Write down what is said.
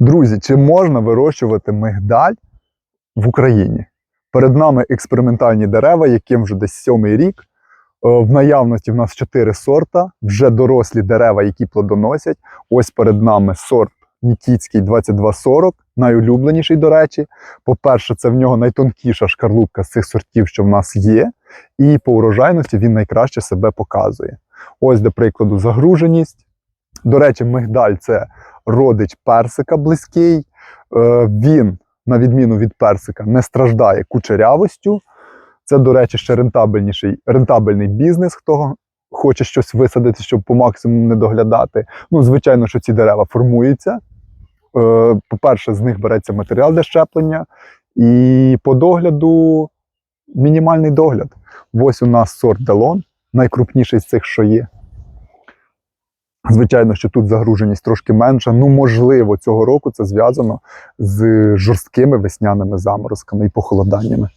Друзі, чи можна вирощувати мигдаль в Україні? Перед нами експериментальні дерева, яким вже десь сьомий рік. Е, В наявності в нас чотири сорта, вже дорослі дерева, які плодоносять. Ось перед нами сорт Нікітський 2240, найулюбленіший, до речі. По-перше, це в нього найтонкіша шкарлупка з цих сортів, що в нас є. І по урожайності він найкраще себе показує. Ось, до прикладу, загруженість. До речі, мигдаль це родич персика близький. Е, Він, на відміну від персика, не страждає кучерявостю. Це, до речі, ще рентабельніший, рентабельний бізнес, хто хоче щось висадити, щоб по максимуму не доглядати. Ну, звичайно, що ці дерева формуються. Е, По-перше, з них береться матеріал для щеплення, і по догляду мінімальний догляд. Ось у нас сорт Делон, найкрупніший з цих, що є. Звичайно, що тут загруженість трошки менша. Ну, можливо, цього року це зв'язано з жорсткими весняними заморозками і похолоданнями.